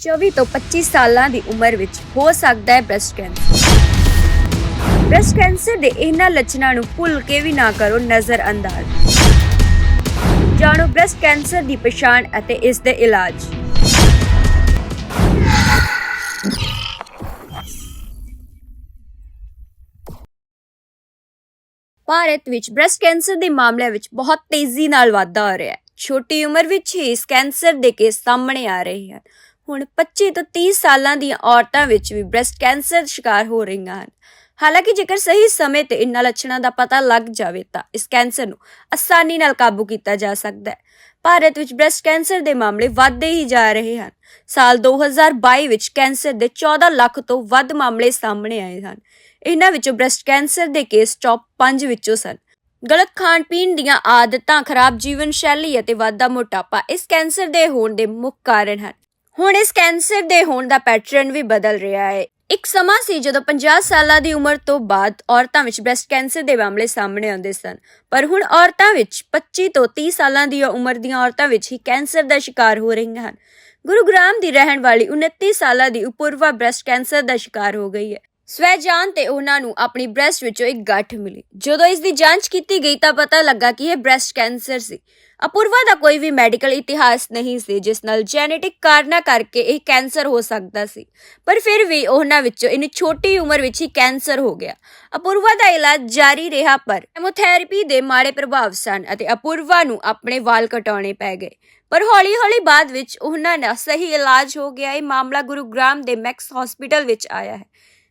24 ਤੋਂ 25 ਸਾਲਾਂ ਦੀ ਉਮਰ ਵਿੱਚ ਹੋ ਸਕਦਾ ਹੈ ਬ੍ਰੈਸਟ ਕੈਂਸਰ ਬ੍ਰੈਸਟ ਕੈਂਸਰ ਦੇ ਇਹਨਾਂ ਲੱਛਣਾਂ ਨੂੰ ਭੁੱਲ ਕੇ ਵੀ ਨਾ ਕਰੋ ਨਜ਼ਰਅੰਦਾਜ਼। ਜਾਣੋ ਬ੍ਰੈਸਟ ਕੈਂਸਰ ਦੀ ਪਛਾਣ ਅਤੇ ਇਸ ਦੇ ਇਲਾਜ। ਭਾਰਤ ਵਿੱਚ ਬ੍ਰੈਸਟ ਕੈਂਸਰ ਦੇ ਮਾਮਲਿਆਂ ਵਿੱਚ ਬਹੁਤ ਤੇਜ਼ੀ ਨਾਲ ਵਾਧਾ ਹੋ ਰਿਹਾ ਹੈ। ਛੋਟੀ ਉਮਰ ਵਿੱਚ ਹੀ ਇਸ ਕੈਂਸਰ ਦੇ ਕੇਸ ਸਾਹਮਣੇ ਆ ਰਹੇ ਹਨ। ਹੁਣ 25 ਤੋਂ 30 ਸਾਲਾਂ ਦੀਆਂ ਔਰਤਾਂ ਵਿੱਚ ਵੀ ਬ੍ਰੈਸਟ ਕੈਂਸਰ ਸ਼ਿਕਾਰ ਹੋ ਰਹੀਆਂ ਹਨ। ਹਾਲਾਂਕਿ ਜੇਕਰ ਸਹੀ ਸਮੇਂ ਤੇ ਇਨ੍ਹਾਂ ਲੱਛਣਾਂ ਦਾ ਪਤਾ ਲੱਗ ਜਾਵੇ ਤਾਂ ਇਸ ਕੈਂਸਰ ਨੂੰ ਆਸਾਨੀ ਨਾਲ ਕਾਬੂ ਕੀਤਾ ਜਾ ਸਕਦਾ ਹੈ। ਭਾਰਤ ਵਿੱਚ ਬ੍ਰੈਸਟ ਕੈਂਸਰ ਦੇ ਮਾਮਲੇ ਵਧਦੇ ਹੀ ਜਾ ਰਹੇ ਹਨ। ਸਾਲ 2022 ਵਿੱਚ ਕੈਂਸਰ ਦੇ 14 ਲੱਖ ਤੋਂ ਵੱਧ ਮਾਮਲੇ ਸਾਹਮਣੇ ਆਏ ਹਨ। ਇਹਨਾਂ ਵਿੱਚੋਂ ਬ੍ਰੈਸਟ ਕੈਂਸਰ ਦੇ ਕੇਸ ਟੌਪ 5 ਵਿੱਚੋਂ ਸਨ। ਗਲਤ ਖਾਣ ਪੀਣ ਦੀਆਂ ਆਦਤਾਂ, ਖਰਾਬ ਜੀਵਨ ਸ਼ੈਲੀ ਅਤੇ ਵਾਧਾ ਮੋਟਾਪਾ ਇਸ ਕੈਂਸਰ ਦੇ ਹੋਣ ਦੇ ਮੁੱਖ ਕਾਰਨ ਹਨ। ਹੁਣ ਇਸ ਕੈਂਸਰ ਦੇ ਹੋਣ ਦਾ ਪੈਟਰਨ ਵੀ ਬਦਲ ਰਿਹਾ ਹੈ। ਇੱਕ ਸਮਾਂ ਸੀ ਜਦੋਂ 50 ਸਾਲਾਂ ਦੀ ਉਮਰ ਤੋਂ ਬਾਅਦ ਔਰਤਾਂ ਵਿੱਚ ਬ੍ਰੈਸਟ ਕੈਂਸਰ ਦੇ ਮਾਮਲੇ ਸਾਹਮਣੇ ਆਉਂਦੇ ਸਨ। ਪਰ ਹੁਣ ਔਰਤਾਂ ਵਿੱਚ 25 ਤੋਂ 30 ਸਾਲਾਂ ਦੀ ਉਮਰ ਦੀਆਂ ਔਰਤਾਂ ਵਿੱਚ ਹੀ ਕੈਂਸਰ ਦਾ ਸ਼ਿਕਾਰ ਹੋ ਰਹੀਆਂ ਹਨ। ਗੁਰੂਗ੍ਰਾਮ ਦੀ ਰਹਿਣ ਵਾਲੀ 29 ਸਾਲਾਂ ਦੀ ਉਪੂਰਵਾ ਬ੍ਰੈਸਟ ਕੈਂਸਰ ਦਾ ਸ਼ਿਕਾਰ ਹੋ ਗਈ ਹੈ। ਸਵੈ ਜਾਨ ਤੇ ਉਹਨਾਂ ਨੂੰ ਆਪਣੀ ਬ੍ਰੈਸਟ ਵਿੱਚੋਂ ਇੱਕ ਗੱਠ ਮਿਲੀ। ਜਦੋਂ ਇਸ ਦੀ ਜਾਂਚ ਕੀਤੀ ਗਈ ਤਾਂ ਪਤਾ ਲੱਗਾ ਕਿ ਇਹ ਬ੍ਰੈਸਟ ਕੈਂਸਰ ਸੀ। ਅਪੂਰਵਾ ਦਾ ਕੋਈ ਵੀ ਮੈਡੀਕਲ ਇਤਿਹਾਸ ਨਹੀਂ ਸੀ, ਜਿਸ ਨਾਲ ਜੈਨੇਟਿਕ ਕਾਰਨਾਂ ਕਰਕੇ ਇਹ ਕੈਂਸਰ ਹੋ ਸਕਦਾ ਸੀ। ਪਰ ਫਿਰ ਵੀ ਉਹਨਾਂ ਵਿੱਚੋਂ ਇਨੀ ਛੋਟੀ ਉਮਰ ਵਿੱਚ ਹੀ ਕੈਂਸਰ ਹੋ ਗਿਆ। ਅਪੂਰਵਾ ਦਾ ਇਲਾਜ ਜਾਰੀ ਰਿਹਾ, ਪਰ ਕੈਮੋਥੈਰੇਪੀ ਦੇ ਮਾੜੇ ਪ੍ਰਭਾਵ ਸਨ ਅਤੇ ਅਪੂਰਵਾ ਨੂੰ ਆਪਣੇ ਵਾਲ ਕਟਾਉਣੇ ਪੈ ਗਏ। ਪਰ ਹੌਲੀ-ਹੌਲੀ ਬਾਅਦ ਵਿੱਚ ਉਹਨਾਂ ਦਾ ਸਹੀ ਇਲਾਜ ਹੋ ਗਿਆ। ਇਹ ਮਾਮਲਾ ਗੁਰੂਗ੍ਰਾਮ ਦੇ ਮੈਕਸ ਹਸਪੀਟਲ ਵਿੱਚ ਆਇਆ ਹੈ।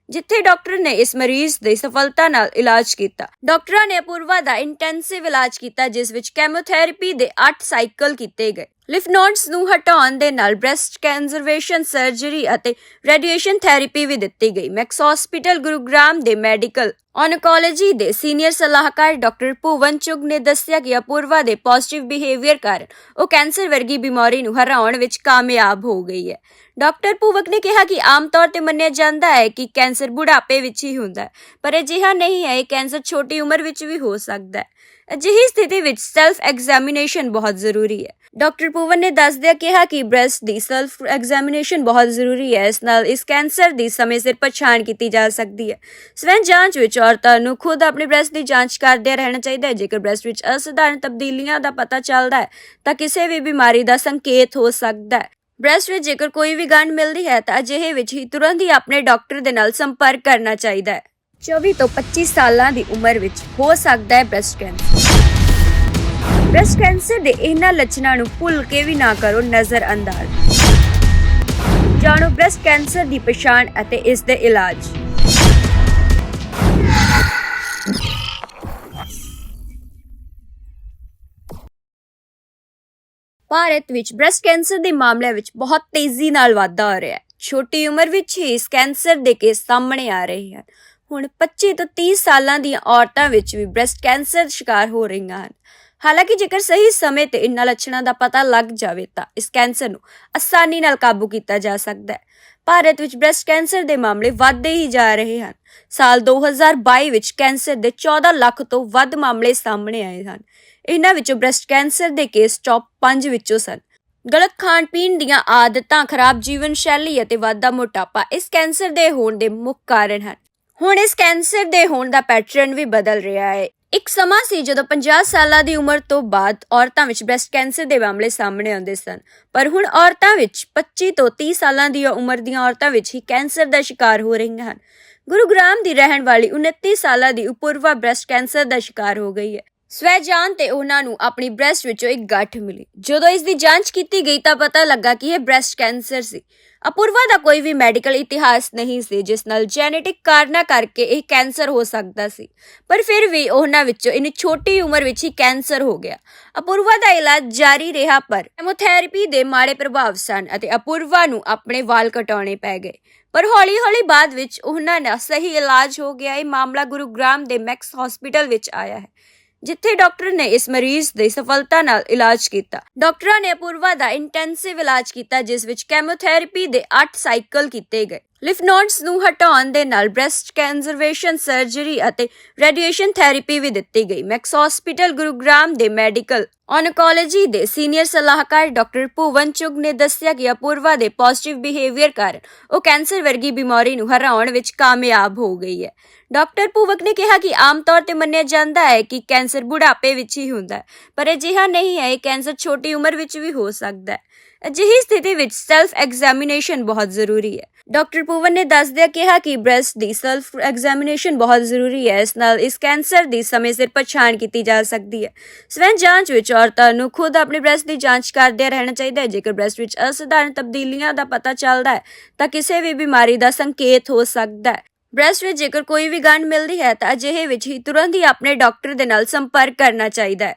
ਜਿੱਥੇ ਡਾਕਟਰ ਨੇ ਇਸ ਮਰੀਜ਼ ਦੇ ਸਫਲਤਾ ਨਾਲ ਇਲਾਜ ਕੀਤਾ। ਡਾਕਟਰਾਂ ਨੇ ਅਪੂਰਵਾ ਦਾ ਇੰਟੈਂਸਿਵ ਇਲਾਜ ਕੀਤਾ, ਜਿਸ ਵਿੱਚ ਕੈਮੋਥੈਰੇਪੀ ਦੇ 8 ਸਾਈਕਲ ਕੀਤੇ ਗਏ। ਲਿਫ ਨੋਡਸ ਨੂੰ ਹਟਾਉਣ ਦੇ ਨਾਲ ਬ੍ਰੈਸਟ ਕੈਂਸਰਵੇਸ਼ਨ ਸਰਜਰੀ ਅਤੇ ਰੇਡੀਏਸ਼ਨ ਥੈਰੇਪੀ ਵੀ ਦਿੱਤੀ ਗਈ। ਮੈਕਸ ਹਸਪੀਟਲ ਗੁਰੂਗ੍ਰਾਮ ਦੇ ਮੈਡੀਕਲ ਔਨਕੋਲੋਜੀ ਦੇ ਸੀਨੀਅਰ ਸਲਾਹਕਾਰ ਡਾਕਟਰ ਭੁਵਨ ਚੁਗ ਨੇ ਦੱਸਿਆ ਕਿ ਅਪੂਰਵਾ ਦੇ ਪੋਜ਼ਿਟਿਵ ਬਿਹੇਵੀਅਰ ਕਾਰਨ ਉਹ ਕੈਂਸਰ ਵਰਗੀ ਬਿਮਾਰੀ ਨੂੰ ਹਰਾਉਣ ਵਿੱਚ ਕਾਮਯਾਬ ਹੋ ਗਈ ਹੈ। ਡਾਕਟਰ ਭੂਵਕ ਨੇ ਕਿਹਾ ਕਿ ਆਮ ਤੌਰ ਤੇ ਮੰਨਿਆ ਜਾਂਦਾ ਹੈ ਕਿ ਕੈਂਸਰ ਬੁਢਾਪੇ ਵਿੱਚ ਹੀ ਹੁੰਦਾ ਹੈ, ਪਰ ਅਜਿਹਾ ਨਹੀਂ ਹੈ, ਇਹ ਕੈਂਸਰ ਛੋਟੀ ਉਮਰ ਵਿੱਚ ਵੀ ਹੋ ਸਕਦਾ ਹੈ। ਅਜਿਹੀ ਸਥਿਤੀ ਵਿੱਚ ਸੈਲਫ ਐਗਜ਼ਾਮੀਨੇਸ਼ਨ ਬਹੁਤ ਜ਼ਰੂਰੀ ਹੈ। ਡਾਕਟਰ ਪੂਵਨ ਨੇ ਦੱਸਦਿਆਂ ਕਿਹਾ ਕਿ ਬ੍ਰੈਸਟ ਦੀ ਸੈਲਫ ਐਗਜ਼ਾਮੀਨੇਸ਼ਨ ਬਹੁਤ ਜ਼ਰੂਰੀ ਹੈ। ਇਸ ਨਾਲ ਇਸ ਕੈਂਸਰ ਦੀ ਸਮੇਂ ਸਿਰ ਪਛਾਣ ਕੀਤੀ ਜਾ ਸਕਦੀ ਹੈ। ਸਵੈ ਜਾਂਚ ਵਿੱਚ ਔਰਤਾਂ ਨੂੰ ਖੁਦ ਆਪਣੇ ਬ੍ਰੈਸਟ ਦੀ ਜਾਂਚ ਕਰਦੇ ਰਹਿਣਾ ਚਾਹੀਦਾ ਹੈ। ਜੇਕਰ ਬ੍ਰੈਸਟ ਵਿੱਚ ਅਸਧਾਰਨ ਤਬਦੀਲੀਆਂ ਦਾ ਪਤਾ ਚੱਲਦਾ ਹੈ, ਤਾਂ ਕਿਸੇ ਵੀ ਬਿਮਾਰੀ ਦਾ ਸੰਕੇਤ ਹੋ ਸਕਦਾ ਹੈ। ਬ੍ਰੈਸਟ ਵਿੱਚ ਜੇਕਰ ਕੋਈ ਵੀ ਗੰਢ ਮਿਲਦੀ ਹੈ, ਤਾਂ ਅਜਿਹੇ ਵਿੱਚ ਹੀ ਤੁਰੰਤ ਹੀ ਆਪਣੇ ਡਾਕਟਰ ਦੇ ਨਾਲ ਸੰਪਰਕ ਕਰਨਾ ਚਾਹੀਦਾ ਹੈ। 24 ਤੋਂ 25 ਸਾਲਾਂ ਦੀ ਉਮਰ ਵਿੱਚ ਹੋ ਸਕਦਾ ਹੈ ਬ੍ਰੈਸਟ ਕੈਂਸਰ ਬ੍ਰੈਸਟ ਕੈਂਸਰ ਦੇ ਇਹਨਾਂ ਲੱਛਣਾਂ ਨੂੰ ਭੁੱਲ ਕੇ ਵੀ ਨਾ ਕਰੋ ਨਜ਼ਰਅੰਦਾਜ਼। ਜਾਣੋ ਬ੍ਰੈਸਟ ਕੈਂਸਰ ਦੀ ਪਛਾਣ ਅਤੇ ਇਸ ਦੇ ਇਲਾਜ। ਭਾਰਤ ਵਿੱਚ ਬ੍ਰੈਸਟ ਕੈਂਸਰ ਦੇ ਮਾਮਲਿਆਂ ਵਿੱਚ ਬਹੁਤ ਤੇਜ਼ੀ ਨਾਲ ਵਾਧਾ ਹੋ ਰਿਹਾ ਹੈ। ਛੋਟੀ ਉਮਰ ਵਿੱਚ ਹੀ ਇਸ ਕੈਂਸਰ ਦੇ ਕੇਸ ਸਾਹਮਣੇ ਆ ਰਹੇ ਹਨ। ਹੁਣ 25 ਤੋਂ 30 ਸਾਲਾਂ ਦੀਆਂ ਔਰਤਾਂ ਵਿੱਚ ਵੀ ਬ੍ਰੈਸਟ ਕੈਂਸਰ ਸ਼ਿਕਾਰ ਹੋ ਰਹੀਆਂ ਹਨ। ਹਾਲਾਂਕਿ ਜੇਕਰ ਸਹੀ ਸਮੇਂ ਤੇ ਇਨ੍ਹਾਂ ਲੱਛਣਾਂ ਦਾ ਪਤਾ ਲੱਗ ਜਾਵੇ ਤਾਂ ਇਸ ਕੈਂਸਰ ਨੂੰ ਆਸਾਨੀ ਨਾਲ ਕਾਬੂ ਕੀਤਾ ਜਾ ਸਕਦਾ ਹੈ। ਭਾਰਤ ਵਿੱਚ ਬ੍ਰੈਸਟ ਕੈਂਸਰ ਦੇ ਮਾਮਲੇ ਵਧਦੇ ਹੀ ਜਾ ਰਹੇ ਹਨ। ਸਾਲ 2022 ਵਿੱਚ ਕੈਂਸਰ ਦੇ 14 ਲੱਖ ਤੋਂ ਵੱਧ ਮਾਮਲੇ ਸਾਹਮਣੇ ਆਏ ਹਨ। ਇਹਨਾਂ ਵਿੱਚੋਂ ਬ੍ਰੈਸਟ ਕੈਂਸਰ ਦੇ ਕੇਸ ਟੌਪ 5 ਵਿੱਚੋਂ ਸਨ। ਗਲਤ ਖਾਣ ਪੀਣ ਦੀਆਂ ਆਦਤਾਂ, ਖਰਾਬ ਜੀਵਨ ਸ਼ੈਲੀ ਅਤੇ ਵਾਧਾ ਮੋਟਾਪਾ ਇਸ ਕੈਂਸਰ ਦੇ ਹੋਣ ਦੇ ਮੁੱਖ ਕਾਰਨ ਹਨ। ਹੁਣ ਇਸ ਕੈਂਸਰ ਦੇ ਹੋਣ ਦਾ ਪੈਟਰਨ ਵੀ ਬਦਲ ਰਿਹਾ ਹੈ। ਇੱਕ ਸਮਾਂ ਸੀ ਜਦੋਂ 50 ਸਾਲਾਂ ਦੀ ਉਮਰ ਤੋਂ ਬਾਅਦ ਔਰਤਾਂ ਵਿੱਚ ਬ੍ਰੈਸਟ ਕੈਂਸਰ ਦੇ ਮਾਮਲੇ ਸਾਹਮਣੇ ਆਉਂਦੇ ਸਨ। ਪਰ ਹੁਣ ਔਰਤਾਂ ਵਿੱਚ 25 ਤੋਂ 30 ਸਾਲਾਂ ਦੀ ਉਮਰ ਦੀਆਂ ਔਰਤਾਂ ਵਿੱਚ ਹੀ ਕੈਂਸਰ ਦਾ ਸ਼ਿਕਾਰ ਹੋ ਰਹੀਆਂ ਹਨ। ਗੁਰੂਗ੍ਰਾਮ ਦੀ ਰਹਿਣ ਵਾਲੀ 29 ਸਾਲਾਂ ਦੀ ਉਪੂਰਵਾ ਬ੍ਰੈਸਟ ਕੈਂਸਰ ਦਾ ਸ਼ਿਕਾਰ ਹੋ ਗਈ ਹੈ। ਸਵੈ ਜਾਨ ਤੇ ਉਹਨਾਂ ਨੂੰ ਆਪਣੀ ਬ੍ਰੈਸਟ ਵਿੱਚੋਂ ਇੱਕ ਗੱਠ ਮਿਲੀ। ਜਦੋਂ ਇਸ ਦੀ ਜਾਂਚ ਕੀਤੀ ਗਈ ਤਾਂ ਪਤਾ ਲੱਗਾ ਕਿ ਇਹ ਬ੍ਰੈਸਟ ਕੈਂਸਰ ਸੀ। ਅਪੂਰਵਾ ਦਾ ਕੋਈ ਵੀ ਮੈਡੀਕਲ ਇਤਿਹਾਸ ਨਹੀਂ ਸੀ, ਜਿਸ ਨਾਲ ਜੈਨੇਟਿਕ ਕਾਰਨਾਂ ਕਰਕੇ ਇਹ ਕੈਂਸਰ ਹੋ ਸਕਦਾ ਸੀ। ਪਰ ਫਿਰ ਵੀ ਉਹਨਾਂ ਵਿੱਚੋਂ ਇਨੀ ਛੋਟੀ ਉਮਰ ਵਿੱਚ ਹੀ ਕੈਂਸਰ ਹੋ ਗਿਆ। ਅਪੂਰਵਾ ਦਾ ਇਲਾਜ ਜਾਰੀ ਰਿਹਾ, ਪਰ ਕੈਮੋਥੈਰੇਪੀ ਦੇ ਮਾੜੇ ਪ੍ਰਭਾਵ ਸਨ ਅਤੇ ਅਪੂਰਵਾ ਨੂੰ ਆਪਣੇ ਵਾਲ ਕਟਾਉਣੇ ਪੈ ਗਏ। ਪਰ ਹੌਲੀ-ਹੌਲੀ ਬਾਅਦ ਵਿੱਚ ਉਹਨਾਂ ਦਾ ਸਹੀ ਇਲਾਜ ਹੋ ਗਿਆ। ਇਹ ਮਾਮਲਾ ਗੁਰੂਗ੍ਰਾਮ ਦੇ ਮੈਕਸ ਹਸਪੀਟਲ ਵਿੱਚ ਆਇਆ ਹੈ। ਜਿੱਥੇ ਡਾਕਟਰ ਨੇ ਇਸ ਮਰੀਜ਼ ਦੇ ਸਫਲਤਾ ਨਾਲ ਇਲਾਜ ਕੀਤਾ। ਡਾਕਟਰਾਂ ਨੇ ਅਪੂਰਵਾ ਦਾ ਇੰਟੈਂਸਿਵ ਇਲਾਜ ਕੀਤਾ, ਜਿਸ ਵਿੱਚ ਕੈਮੋਥੈਰੇਪੀ ਦੇ 8 ਸਾਈਕਲ ਕੀਤੇ ਗਏ। ਲਿਫ ਨੋਡਸ ਨੂੰ ਹਟਾਉਣ ਦੇ ਨਾਲ ਬ੍ਰੈਸਟ ਕੈਂਸਰਵੇਸ਼ਨ ਸਰਜਰੀ ਅਤੇ ਰੇਡੀਏਸ਼ਨ ਥੈਰੇਪੀ ਵੀ ਦਿੱਤੀ ਗਈ। ਮੈਕਸ ਹਸਪੀਟਲ ਗੁਰੂਗ੍ਰਾਮ ਦੇ ਮੈਡੀਕਲ ਔਨਕੋਲੋਜੀ ਦੇ ਸੀਨੀਅਰ ਸਲਾਹਕਾਰ ਡਾਕਟਰ ਭੁਵਨ ਚੁਗ ਨੇ ਦੱਸਿਆ ਕਿ ਅਪੂਰਵਾ ਦੇ ਪੋਜ਼ਿਟਿਵ ਬਿਹੇਵੀਅਰ ਕਾਰਨ ਉਹ ਕੈਂਸਰ ਵਰਗੀ ਬਿਮਾਰੀ ਨੂੰ ਹਰਾਉਣ ਵਿੱਚ ਕਾਮਯਾਬ ਹੋ ਗਈ ਹੈ। ਡਾਕਟਰ ਭੂਵਕ ਨੇ ਕਿਹਾ ਕਿ ਆਮ ਤੌਰ ਤੇ ਮੰਨਿਆ ਜਾਂਦਾ ਹੈ ਕਿ ਕੈਂਸਰ ਬੁਢਾਪੇ ਵਿੱਚ ਹੀ ਹੁੰਦਾ ਹੈ, ਪਰ ਅਜਿਹਾ ਨਹੀਂ ਹੈ, ਇਹ ਕੈਂਸਰ ਛੋਟੀ ਉਮਰ ਵਿੱਚ ਵੀ ਹੋ ਸਕਦਾ ਹੈ। ਅਜਿਹੀ ਸਥਿਤੀ ਵਿੱਚ ਸੈਲਫ ਐਗਜ਼ਾਮੀਨੇਸ਼ਨ ਬਹੁਤ ਜ਼ਰੂਰੀ ਹੈ। ਡਾਕਟਰ ਪੂਵਨ ਨੇ ਦੱਸਦਿਆਂ ਕਿਹਾ ਕਿ ਬ੍ਰੈਸਟ ਦੀ ਸੈਲਫ ਐਗਜ਼ਾਮੀਨੇਸ਼ਨ ਬਹੁਤ ਜ਼ਰੂਰੀ ਹੈ। ਇਸ ਨਾਲ ਇਸ ਕੈਂਸਰ ਦੀ ਸਮੇਂ ਸਿਰ ਪਛਾਣ ਕੀਤੀ ਜਾ ਸਕਦੀ ਹੈ। ਸਵੈ ਜਾਂਚ ਵਿੱਚ ਔਰਤਾਂ ਨੂੰ ਖੁਦ ਆਪਣੀ ਬ੍ਰੈਸਟ ਦੀ ਜਾਂਚ ਕਰਦੇ ਰਹਿਣਾ ਚਾਹੀਦਾ ਹੈ। ਜੇਕਰ ਬ੍ਰੈਸਟ ਵਿੱਚ ਅਸਧਾਰਨ ਤਬਦੀਲੀਆਂ ਦਾ ਪਤਾ ਚੱਲਦਾ ਹੈ, ਤਾਂ ਕਿਸੇ ਵੀ ਬਿਮਾਰੀ ਦਾ ਸੰਕੇਤ ਹੋ ਸਕਦਾ ਹੈ। ਬ੍ਰੈਸਟ ਵਿੱਚ ਜੇਕਰ ਕੋਈ ਵੀ ਗੰਢ ਮਿਲਦੀ ਹੈ, ਤਾਂ ਅਜਿਹੇ ਵਿੱਚ ਹੀ ਤੁਰੰਤ ਹੀ ਆਪਣੇ ਡਾਕਟਰ ਦੇ ਨਾਲ ਸੰਪਰਕ ਕਰਨਾ ਚਾਹੀਦਾ ਹੈ।